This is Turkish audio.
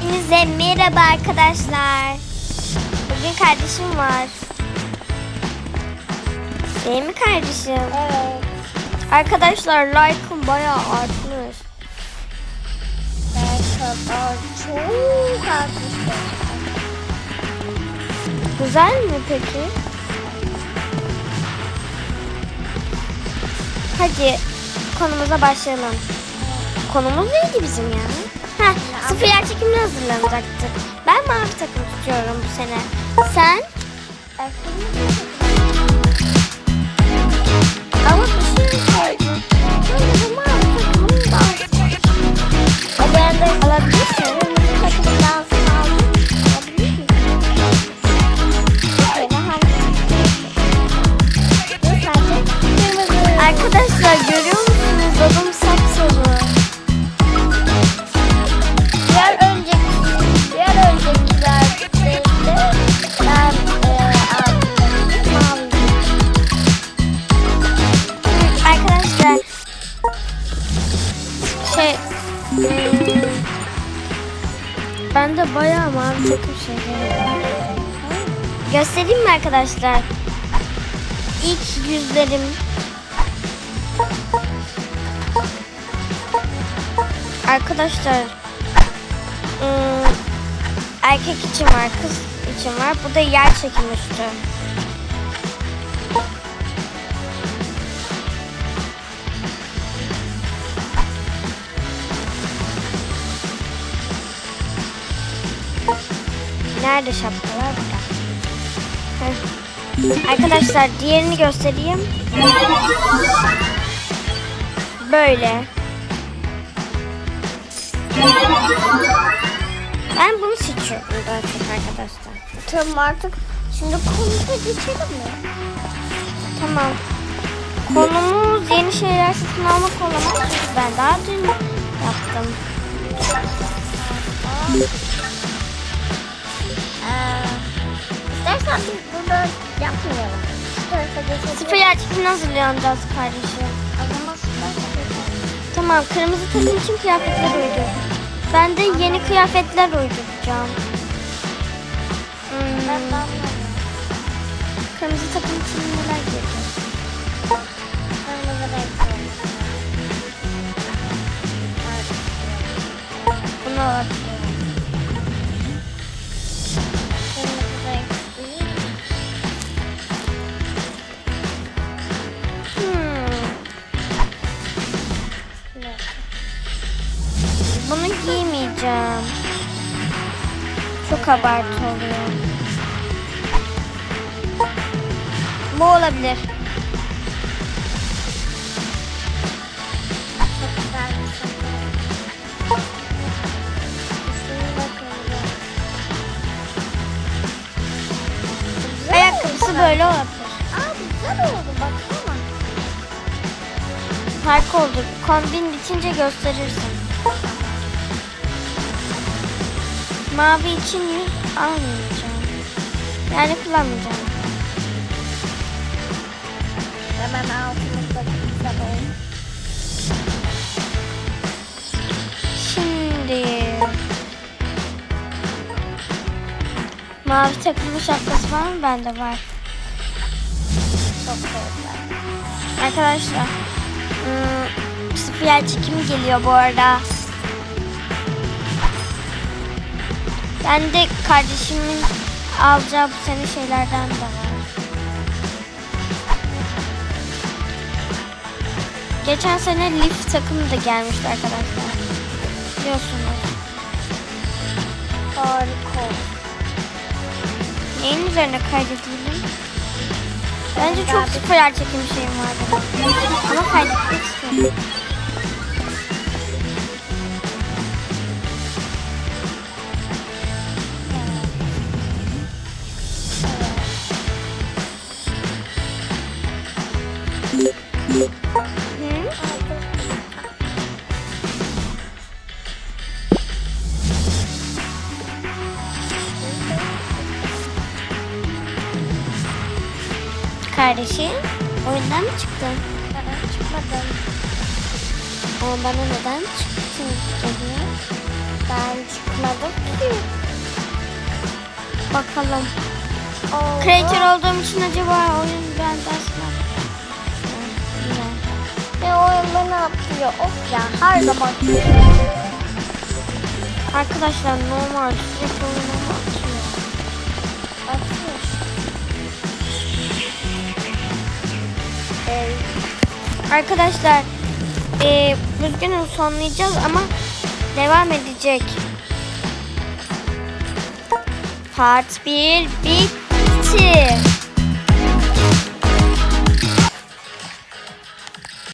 Hepinize merhaba arkadaşlar. Bugün kardeşim var. Değil mi kardeşim? Evet. Arkadaşlar like'ım bayağı artmış. Ben kadar çok haklısın. Güzel mi peki? Hadi konumuza başlayalım. Konumuz neydi bizim ya? Heh, sıfır yer çekimine hazırlanacaktık. Ben mavi takım tutuyorum bu sene. Sen? Ama bir şey söyleyeyim. Arkadaşlar görüyor ben de bayağı mavi takım şeyleri. Göstereyim mi arkadaşlar? İlk yüzlerim Arkadaşlar ım, erkek için var, kız için var. Bu da yer çekim üstü. Nerede şapkalar burada? Arkadaşlar diğerini göstereyim. Böyle. Ben bunu seçiyorum daha çok arkadaşlar. Tamam artık. Şimdi konuya geçelim mi? Tamam. Konumuz yeni şeyler satın almak olamaz. Çünkü ben daha dün yaptım. Ee, istersen biz. Sıfır yer çekimine hazırlanacağız kardeşim. Tamam kırmızı takım için kıyafetler uydur. Ben de yeni kıyafetler uyduracağım. Hmm, kırmızı takım için neler giyeceğim? Çok abartı oluyor. Bu olabilir. Çok güzel bir. Ayakkabısı böyle olabilir. Aa güzel oldu baksana. Harika oldu. Kombin bitince gösterirsin. Mavi için yüz almayacağım. Yani kullanmayacağım. Hemen altımızda oldu. Şimdi mavi takımlı şapkası var mı? Bende var. Çok güzel. Arkadaşlar ım, sıfır yer çekimi geliyor bu arada. Ben de kardeşimin alacağı bu sene şeylerden de var. Geçen sene Leaf takımı da gelmişti arkadaşlar. Biliyorsunuz. Harika. Neyin üzerine kaydedelim? Bence çok sıfır yer çekim şeyim vardı. Ama kaydetmek istiyorum. Kardeşim oyundan mı çıktın? Ben çıkmadım. Ama bana neden çıktın geliyor? Ben çıkmadım. Bakalım. Oo. Creator olduğum için acaba oyun benden sınav. Ne oyun beni atıyor. Of ya her zaman. Arkadaşlar normal sürekli atıyor. Arkadaşlar eee üzgünüm sonlayacağız ama devam edecek. Part 1 bitti.